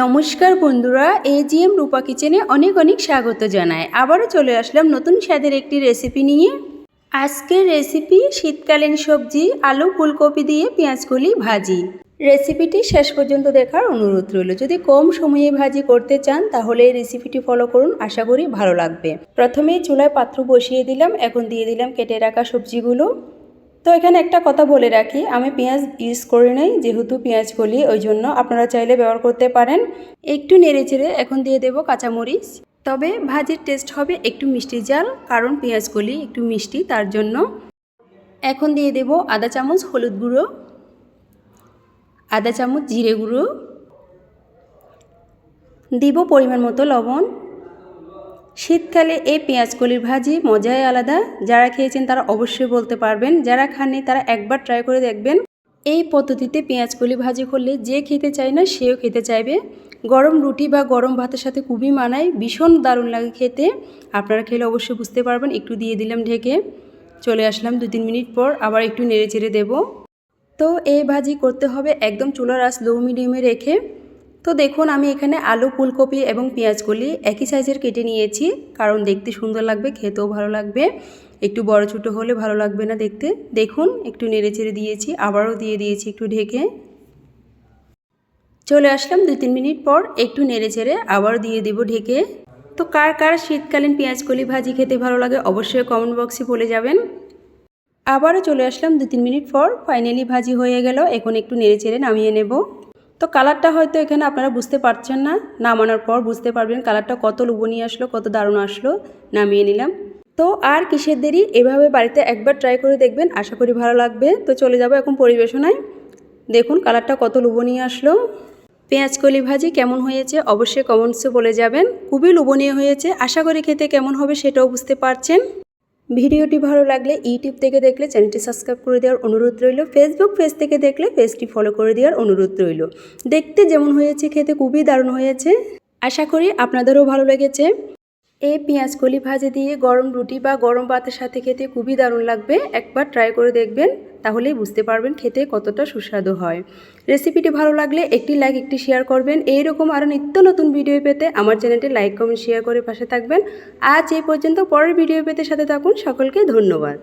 নমস্কার বন্ধুরা, এজিএম রূপা কিচেনে অনেক অনেক স্বাগত জানাই। আবারও চলে আসলাম নতুন স্বাদের একটি রেসিপি নিয়ে। আজকের রেসিপি, শীতকালীন সবজি, আলু, ফুলকপি দিয়ে পেঁয়াজকলি ভাজি। রেসিপিটি শেষ পর্যন্ত দেখার অনুরোধ রইল। যদি কম সময়ে ভাজি করতে চান, তাহলে এই রেসিপিটি ফলো করুন, আশা করি ভালো লাগবে। প্রথমেই চুলায় পাত্র বসিয়ে দিলাম। এখন দিয়ে দিলাম কেটে রাখা সবজিগুলো। তো এখানে একটা কথা বলে রাখি, আমি পেঁয়াজ ইউজ করি নাই, যেহেতু পেঁয়াজ কলি ওই জন্য আপনারা চাইলে ব্যবহার করতে পারেন। একটু নেড়ে চেড়ে এখন দিয়ে দেবো কাঁচামরিচ। তবে ভাজির টেস্ট হবে একটু মিষ্টি জাল, কারণ পেঁয়াজ কলি একটু মিষ্টি, তার জন্য। এখন দিয়ে দেব আদা চামচ হলুদ গুঁড়ো, আদা চামচ জিরে গুঁড়ো। দিব পরিমাণ মতো লবণ। শীতকালে এই পেঁয়াজকলির ভাজি মজাই আলাদা। যারা খেয়েছেন তারা অবশ্যই বলতে পারবেন, যারা খাননি তারা একবার ট্রাই করে দেখবেন। এই পদ্ধতিতে পেঁয়াজকলি ভাজি করলে যে খেতে চায় না সেও খেতে চাইবে। গরম রুটি বা গরম ভাতের সাথে খুবই মানায়, ভীষণ দারুণ লাগে খেতে। আপনারা খেলে অবশ্যই বুঝতে পারবেন, একটু দিয়ে দিলাম ঢেকে। চলে আসলাম দু তিন মিনিট পর আবার একটু নেড়ে চেড়ে দেবো। তো এই ভাজি করতে হবে একদম চুলার আঁচ লো মিডিয়ামে রেখে। তো দেখুন, আমি এখানে আলু, ফুলকপি এবং পেঁয়াজকলি একই সাইজের কেটে নিয়েছি। কারণ দেখতে সুন্দর লাগবে, খেতেও ভালো লাগবে। একটু বড়, ছোটো হলে ভালো লাগবে না দেখতে। দেখুন, একটু নেড়ে চেড়ে দিয়েছি, আবারও দিয়ে দিয়েছি একটু ঢেকে। চলে আসলাম দু তিন মিনিট পর, একটু নেড়ে চেড়ে আবার দিয়ে দেব ঢেকে। তো কার কার শীতকালীন পেঁয়াজকলি ভাজি খেতে ভালো লাগে অবশ্যই কমেন্ট বক্সে বলে যাবেন। আবারও চলে আসলাম দু তিন মিনিট পর, ফাইনালি ভাজি হয়ে গেল। এখন একটু নেড়ে চেড়ে নামিয়ে নেব। তো কালারটা হয়তো এখানে আপনারা বুঝতে পারছেন না। নামানোর পর বুঝতে পারবেন কালারটা কত লুবনি আসলো, কত দারুণ আসলো। নামিয়ে নিলাম। তো আর কিসের দেরি? এভাবে বাড়িতে একবার ট্রাই করে দেখবেন, আশা করি ভালো লাগবে। তো চলে যাব এখন পরিবেশনায়। দেখুন কালারটা কত লুবনীয় আসলো। পেঁয়াজ কলি ভাজি কেমন হয়েছে? অবশ্যই কমেন্টসে বলে যাবেন। খুবই লোভনীয় হয়েছে। আশা করি খেতে কেমন হবে সেটাও বুঝতে পারছেন। ভিডিওটি ভালো লাগলে ইউটিউব থেকে দেখলে চ্যানেলটি সাবস্ক্রাইব করে দেওয়ার অনুরোধ রইল। ফেসবুক পেজ থেকে দেখলে পেজটি ফলো করে দেওয়ার অনুরোধ রইল। দেখতে যেমন হয়েছে, খেতে খুবই দারুণ হয়েছে। আশা করি আপনাদেরও ভালো লেগেছে। এই পেঁয়াজ কলি ভাজি দিয়ে গরম রুটি বা গরম ভাতের সাথে খেতে খুবই দারুণ লাগবে। একবার ট্রাই করে দেখবেন, তাহলেই বুঝতে পারবেন খেতে কতটা সুস্বাদু হয়। রেসিপিটি ভালো লাগলে একটি লাইক একটি শেয়ার করবেন। এইরকম আরও নিত্য নতুন ভিডিও পেতে আমার চ্যানেলটি লাইক কমেন্ট শেয়ার করে পাশে থাকবেন। আজ এই পর্যন্ত পরের ভিডিও পেতে সাথে থাকুন। সকলকে ধন্যবাদ।